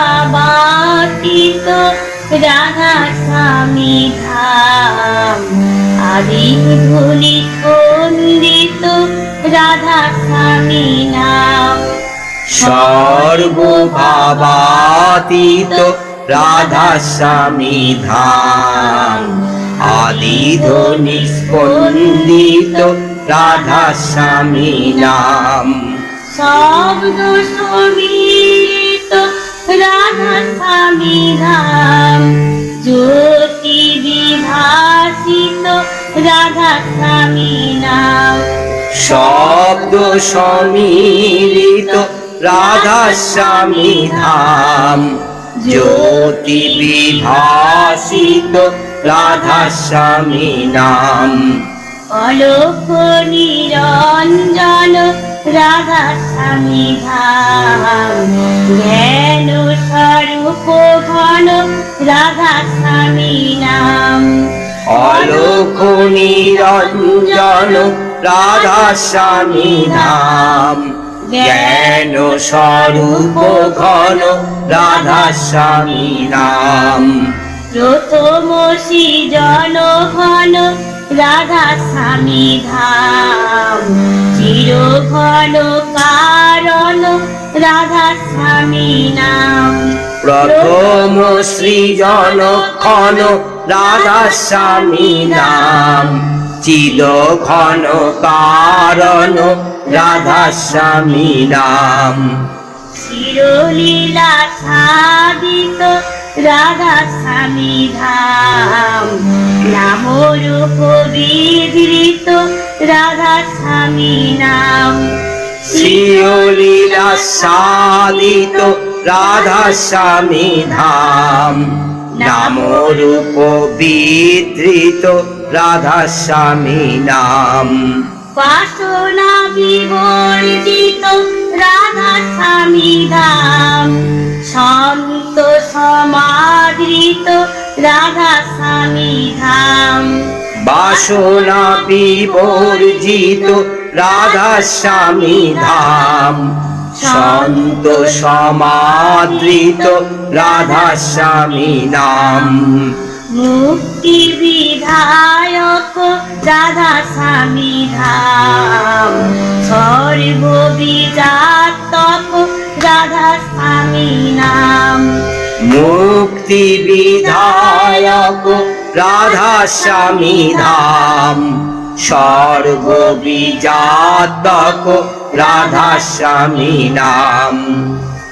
ভাবাতীত রাধা স্বামী ধাম। আদি ধুলি স্পন্দিত রাধা স্বামী নাম। সর্বভাবাতীত রাধা স্বামী ধাম আদিধ্বনি স্পন্দিত রাধা স্বামী নাম। শব্দ সমিত রাধা স্বামী ধাম জ্যোতি বিভাসিত রাধা স্বামী নাম শব্দ সমীরিত রাধা স্বামী ধাম জ্যোতি বিভাসিত রাধা স্বামী নাম অলোক নিরঞ্জন রাধা স্বামী ধাম জ্ঞান স্বরূপ ঘন রাধা স্বামী নাম। অলোক নিরঞ্জন রাধা স্বামী ধাম জ্ঞান স্বরূপ ঘন রাধা স্বামী নাম। প্রথম সৃজন ঘন রাধা স্বামী ধাম। চির ঘন কারণ রাধা স্বামী নাম। প্রথম সৃজন খন রাধা স্বামী নাম। চিদ ঘন কারণ রাধা স্বামী নাম। চিরলীলা সাদিত রাধা স্বামী ধাম নাম রূপ বিধৃত রাধা স্বামী নাম শ্রীলীলা সাদিত রাধা স্বামী ধাম নাম রূপ বিধৃত রাধা স্বামী নাম বাসনা বিবর্জিত সমাদৃত রাধা স্বামী ধাম বাসনা বিবর্জিত রাধা স্বামী ধাম শান্ত সমাদৃত রাধা স্বামী নাম মুক্তি বিধায়ক রাধা স্বামী ধাম সর্ব বিজাতক রাধা স্বামী নাম মুক্তি বিধায়ক রাধা স্বামী ধাম। সর্ব বিজাতক রাধা স্বামী নাম।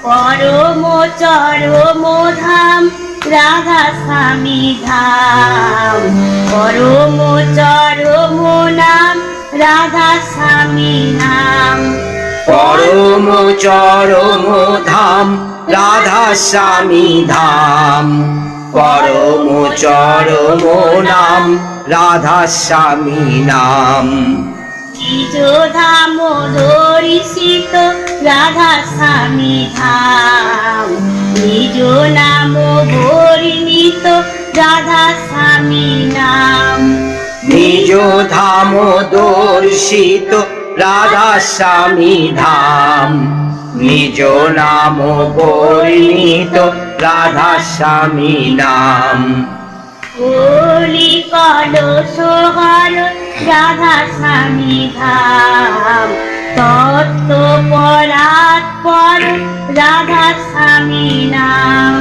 পরম চরম ধাম রাধা স্বামী ধাম। পরম চরম নাম রাধা স্বামী নাম। পরম চরম ধাম রাধা স্বামী ধাম। পরম চরম নাম। রাধা স্বামী নাম ধাম দর্শিত রাধা স্বামী ধাম। নিজ নাম বর্ণিত রাধা স্বামী নাম। নিজ ধাম দর্শিত রাধা স্বামী ধাম। নিজ নাম বর্ণিত রাধা স্বামী নাম। কলি কলস হর রাধা স্বামী ধাম। তত্ত্ব পরাৎ পর রাধা স্বামী নাম।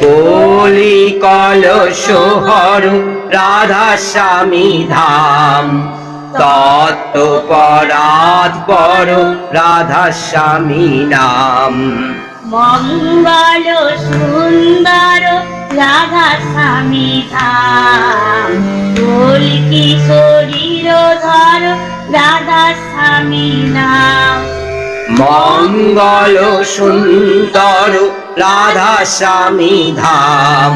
কলি কল সোহর রাধা স্বামী ধাম। তত্ত্ব পরাত পর রাধা স্বামী নাম। মঙ্গল সুন্দর রাধা স্বামী ধাম। দোল কিশোরীর ধর রাধা স্বামী নাম। মঙ্গল সুন্দর রাধা স্বামী ধাম।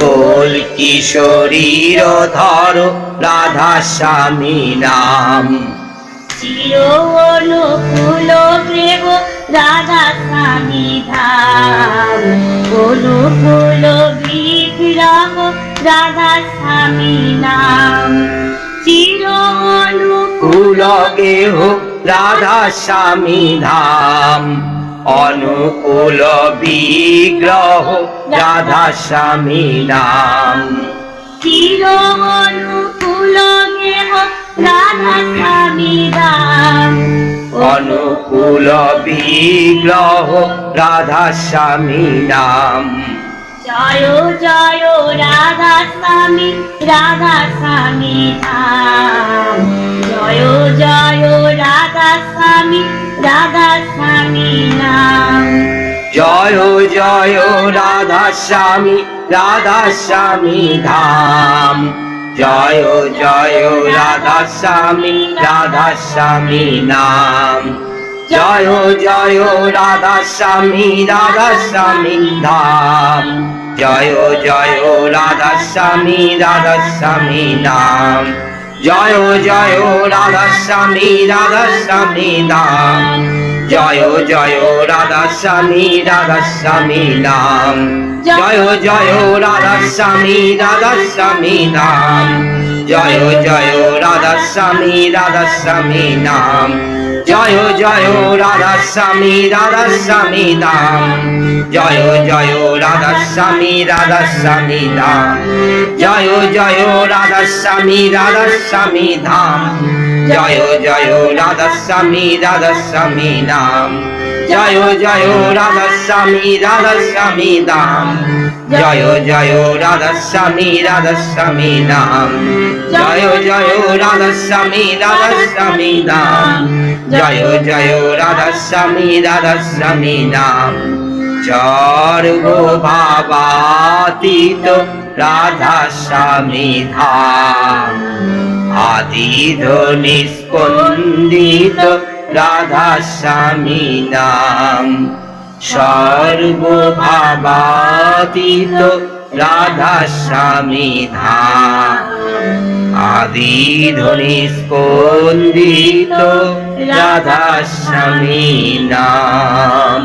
তোল কিশোরীর ধর রাধা স্বামী নাম। চির অনুকূল প্রেম রাধা স্বামী ধাম। অনুকূল বিগ্রহ রাধা স্বামী নাম। চির অনুকূল কুল গেহ রাধা স্বামী ধাম। অনুকূল বিগ্রহ রাধা স্বামী নাম। চির অনুকূল রাধা স্বামী ধাম অনুকূল বিগ্রহ রাধা স্বামী নাম। জয় জয় রাধা স্বামী রাধা স্বামী ধাম জয় জয় রাধা স্বামী রাধা স্বামী নাম জয় জয় রাধা স্বামী রাধা স্বামী ধাম। জয় জয় রাধা স্বামী রাধা স্বামী নাম। জয় জয় রাধা স্বামী রাধা স্বামী ধাম। জয় জয় রাধা স্বামী রাধা স্বামী নাম। জয় জয় রাধা স্বামী রাধা স্বামী নাম। জয় জয় রাধা স্বামী রাধা স্বামী নাম। জয় জয় রাধা স্বামী রাধা স্বামী নাম। জয় জয় রাধা স্বামী রাধা স্বামী নাম। জয় জয় রাধা স্বামী রাধা স্বামী নাম জয় জয় রাধা স্বামী রাধা স্বামী নাম জয় জয় রাধা স্বামী রাধা স্বামী ধাম জয় জয় রাধা স্বামী রাধা স্বামী নাম জয় জয় রাধা স্বামী রাধা স্বামী নাম জয় জয় রাধা স্বামী রাধা স্বামী নাম জয় জয় রাধা স্বামী রাধা স্বামী নাম জয় জয় রাধা স্বামী রাধা স্বামী নাম সর্ব ভাবাতীত রাধা স্বামী ধাম। আদি ধ্বনি স্পন্দিত রাধা স্বামী নাম সর্বভাবাতীত রাধা স্বামী ধাম। আদি ধ্বনি স্কন্দিত রাধা স্বামী নাম